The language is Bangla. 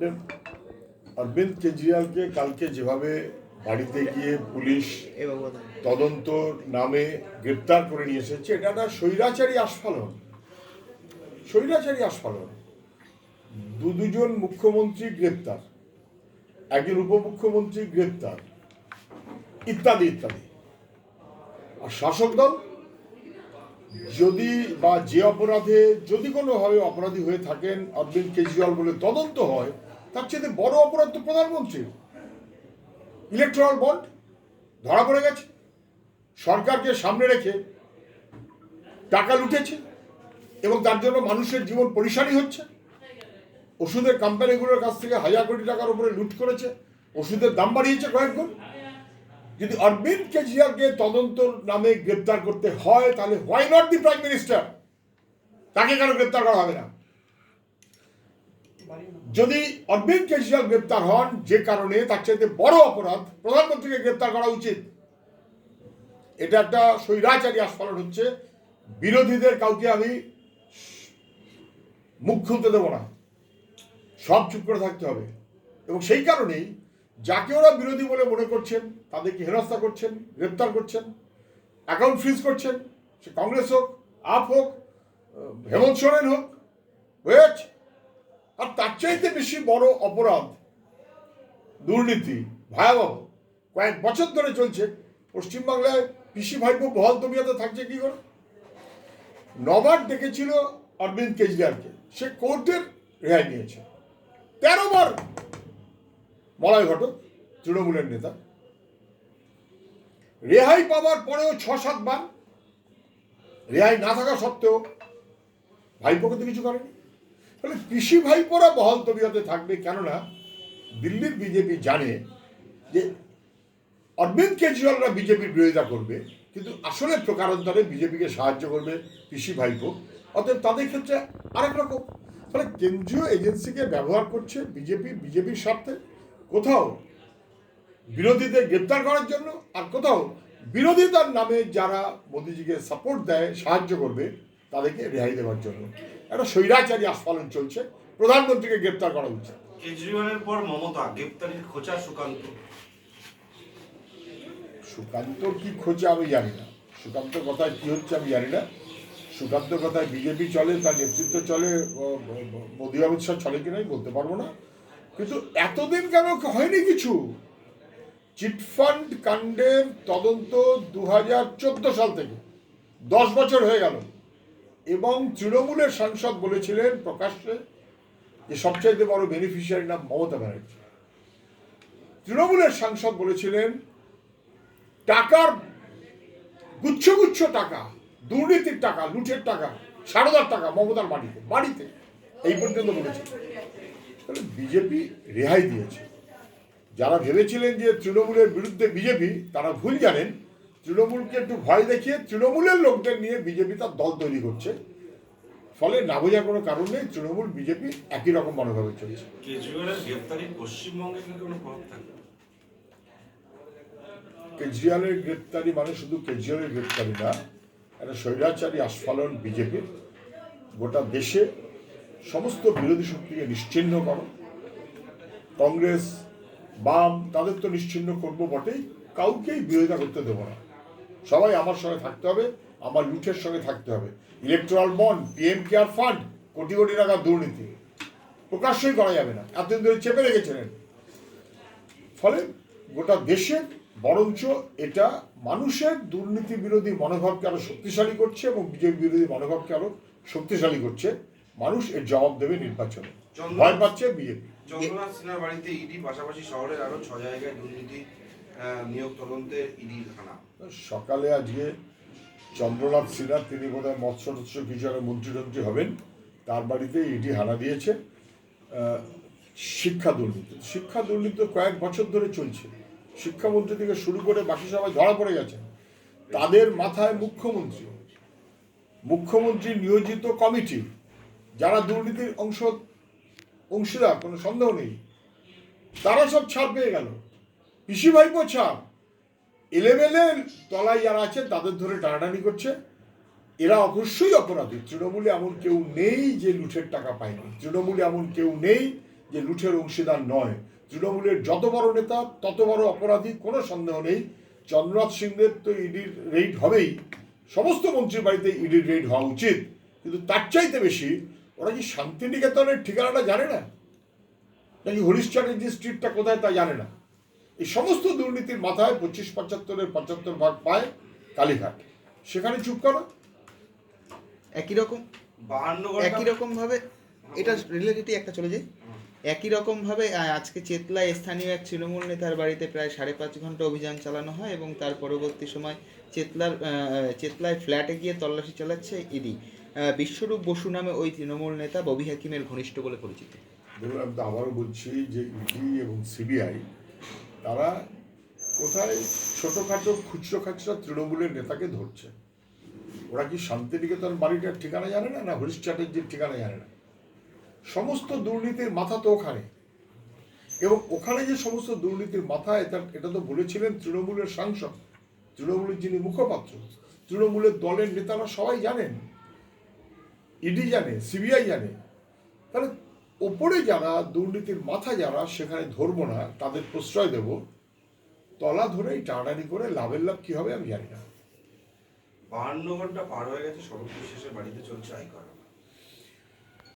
অরবিন্দ কেজরিওয়ালকে কালকে যেভাবে বাড়িতে গিয়ে পুলিশ তদন্ত নামে গ্রেপ্তার করে নিয়ে এসেছে এটা একটা স্বৈরাচারী আস্ফালন। স্বৈরাচারী আস্ফালন। দু দুজন মুখ্যমন্ত্রী গ্রেপ্তার একজন উপমুখ্যমন্ত্রী গ্রেপ্তার ইত্যাদি ইত্যাদি। আর শাসক দল যদি বা যে অপরাধে যদি কোনোভাবে অপরাধী হয়ে থাকেন অরবিন্দ কেজরিওয়াল বলে তদন্ত হয় তার চেয়ে বড় অপরাধ তো প্রধানমন্ত্রীর। ইলেকট্রাল বন্ড ধরা পড়ে গেছে। সরকারকে সামনে রেখে টাকা লুটেছে এবং তার জন্য মানুষের জীবন পরিসারী হচ্ছে। ওষুধের কোম্পানিগুলোর কাছ থেকে হাজার কোটি টাকার উপরে লুট করেছে। ওষুধের দাম বাড়িয়েছে কয়েক গুণ। যদি অরবিন্দ কেজরিওয়ালকে তদন্ত নামে গ্রেপ্তার করতে হয়, তাহলে why not the prime minister তাকে কেন গ্রেপ্তার করা হবে না? যদি অরবিন্দ কেজরিওয়াল গ্রেপ্তার হন, যে কারণে তার চাইতে বড় অপরাধ প্রধানমন্ত্রীকে গ্রেপ্তার করা উচিত। এটা একটা স্বৈরাচারী আস্ফালন হচ্ছে। বিরোধীদের কাউকে আমি মুখ খুলতে দেবো না। সব চুপ করে থাকতে হবে। এবং সেই কারণেই যাকে ওরা বিরোধী বলে মনে করছেন, তাদেরকে হেনস্থা করছেন, গ্রেপ্তার করছেন, অ্যাকাউন্ট ফ্রিজ করছেন, সে কংগ্রেস হোক, আপ হোক হেমন্ত সোরেন হোক হয়েছে আর তার চাইতে বেশি বড় অপরাধ, দুর্নীতি, ভয়াবহ। কয়েক বছর ধরে চলছে। পশ্চিমবাংলায় পিসি ভাইপো বহাল তবিয়াতে থাকছে কি করে? নবার ডেকেছিল অরবিন্দ কেজরিওয়ালকে। সে কোর্টের রেহাই নিয়েছে। তেরো বার মলয় ঘটক, তৃণমূলের নেতা। রেহাই পাওয়ার পরেও ছ সাতবার রেহাই না থাকা সত্ত্বেও ভাইপোকে তো কিছু করেনি। তাহলে কৃষি ভাইপোরা বহাল তবিয়তে থাকবে কেননা দিল্লির বিজেপি জানে যে অরবিন্দ কেজরিওয়ালরা বিজেপির বিরোধিতা করবে, কিন্তু আসলে প্রকারান্তরে বিজেপিকে সাহায্য করবে কৃষি ভাইপো, অতএব তাদের ক্ষেত্রে আরেক রকম। ফলে কেন্দ্রীয় এজেন্সিকে ব্যবহার করছে বিজেপি, বিজেপির স্বার্থে। কোথাও বিরোধীদের গ্রেপ্তার করার জন্য আর কোথাও বিরোধিতার নামে যারা মোদিজিকে সাপোর্ট দেয়, সাহায্য করবে, তাদেরকে রেহাই দেওয়ার জন্য। একটা স্বৈরাচারী আস্ফালন চলছে প্রধানমন্ত্রীকে গ্রেপ্তার করা উচিত কেজরিওয়ালের পর মমতা গ্রেপ্তারির খোঁচা সুকান্ত। সুকান্ত কি খোঁজে আমি জানি না। সুকান্ত কথায় কি হচ্ছে আমি জানি না। সুকান্ত কথায় বিজেপি চলে তার নেতৃত্ব চলে মোদী অমিত শাহ চলে কিনা আমি বলতে পারব না। কিন্তু এতদিন কেন হয়নি কিছু? চিটফান্ড কাণ্ডের তদন্ত দু হাজার চোদ্দ সাল থেকে দশ বছর হয়ে গেল। এবং তৃণমূলের সাংসদ বলেছিলেন প্রকাশ্যে যে সবচাইতে বড় বেনিফিশিয়ারি নাম মমতা ব্যানার্জি। তৃণমূলের সাংসদ বলেছিলেন, টাকার গুচ্ছ গুচ্ছ টাকা, দুর্নীতির টাকা, লুটের টাকা সারদার টাকা মমতার বাড়িতে বাড়িতে, এই পর্যন্ত বলেছে। বিজেপি রেহাই দিয়েছে। যারা ভেবেছিলেন যে তৃণমূলের বিরুদ্ধে বিজেপি, তারা ভুল জানেন। তৃণমূলকে একটু ভয় দেখিয়ে তৃণমূলের লোকদের নিয়ে বিজেপি তার দল তৈরি করছে। ফলে না বোঝার কোনো কারণ নেই তৃণমূল বিজেপি একই রকম মনোভাবে চলছে। কেজরিওয়ালের গ্রেপ্তারি মানে শুধু কেজরিওয়ালের গ্রেপ্তারি না একটা স্বৈরাচারী আস্ফালন বিজেপির। গোটা দেশে সমস্ত বিরোধী শক্তিকে নিশ্চিহ্ন করো। কংগ্রেস বাম তাদের তো নিশ্চিহ্ন করব বটেই কাউকেই বিরোধিতা করতে দেবো না। সবাই আমার সঙ্গে থাকতে হবে আমার লুঠের সঙ্গে থাকতে হবে। Electoral bond PM care fund crore crore টাকার দুর্নীতি। প্রকাশ্যই করা যাবে না। এতদিন ধরে চেপে রেখেছিলেন। ফলে গোটা দেশের বরঞ্চ এটা মানুষের দুর্নীতি বিরোধী মনোভাবকে আরও শক্তিশালী করছে এবং বিজেপি বিরোধী মনোভাবকে আরও শক্তিশালী করছে। মানুষ এর জবাব দেবে নির্বাচনে। ভয় পাচ্ছে বিজেপি। চন্দ্রনাথ সিনহার বাড়িতে ইডি পাশাপাশি শহরের আরও ছ জায়গায় দুর্নীতি নিয়োগ তদন্তে ইডির হানা সকালে আজকে চন্দ্রনাথ সিনহা, তিনি বোধহয় মৎস্য টৎস্য কিছু মন্ত্রী টন্ত্রী হবেন, তার বাড়িতে ইডি হানা দিয়েছে। শিক্ষা দুর্নীতি। শিক্ষা দুর্নীতি কয়েক বছর ধরে চলছে। শিক্ষামন্ত্রী থেকে শুরু করে বাকি সবাই ধরা পড়ে গেছে। তাদের মাথায় মুখ্যমন্ত্রী। মুখ্যমন্ত্রী নিয়োজিত কমিটি, যারা দুর্নীতির অংশ অংশীদার, কোনো সন্দেহ নেই, তারা সব ছাড় পেয়ে গেল। পিসি ভাইপো ছাড়। এলেভেলের তলায় যারা আছেন, তাদের ধরে টানাটানি করছে। এরা অবশ্যই অপরাধী। তৃণমূলে এমন কেউ নেই যে লুঠের টাকা পায়নি। তৃণমূলে এমন কেউ নেই যে লুঠের অংশীদার নয়। তৃণমূলের যত বড় নেতা, তত বড় অপরাধী, কোনো সন্দেহ নেই। চন্দ্রনাথ সিংদের তো ইডির রেড হবেই। সমস্ত মন্ত্রীর বাড়িতে ইডির রেড হওয়া উচিত। কিন্তু তার চাইতে বেশি ওরা কি শান্তিনিকেতনের ঠিকানাটা জানে না? নাকি হরিশ চ্যাটার্জি স্ট্রিটটা কোথায় তা জানে না? এই সমস্ত দুর্নীতির মাথায় পঁচিশ পঁচাত্তরের পঁচাত্তর ভাগ পায় কালীঘাট। সেখানে চুপ করো। একই রকম একই রকম ভাবে এটা রিলেটেডই একটা চলে যাই একই রকম ভাবে আজকে চেতলায় স্থানীয় এক তৃণমূল নেতার বাড়িতে প্রায় সাড়ে পাঁচ ঘণ্টা অভিযান চালানো হয় এবং তার পরবর্তী সময় চেতলার চেতলায় ফ্ল্যাটে গিয়ে তল্লাশি চালাচ্ছে ইডি। বিশ্বরূপ বসু নামে ওই তৃণমূল নেতা ববি হাকিমের ঘনিষ্ঠ বলে পরিচিত। দেখুন আমি আবারও বলছি যে ইডি এবং সিবিআই তারা কোথায় ছোটোখাটো খুচরো খাচরা তৃণমূলের নেতাকে ধরছে? ওরা কি শান্তিনিকেতন বাড়িটার ঠিকানা জানে না না হরিশ চ্যাটার্জির ঠিকানা জানে না? সমস্ত দুর্নীতির মাথা তো ওখানে। এবং ওখানে যে সমস্ত দুর্নীতির মাথা, এটা এটা তো বলেছিলেন তৃণমূলের সাংসদ, তৃণমূলের যিনি মুখপাত্র, তৃণমূলের দলের নেতারা সবাই জানেন, ইডি জানে, সিবিআই জানে। তাহলে ওপরে যারা, দুর্নীতির মাথা যারা, সেখানে ধরবো না, তাদের প্রশ্রয় দেব, তলা ধরেই টানাটানি করে লাভের লাভ কি হবে আমি জানি না। বাহান্ন ঘণ্টা পার হয়ে গেছে সর্বশেষে বাড়িতে চলছে আয় করা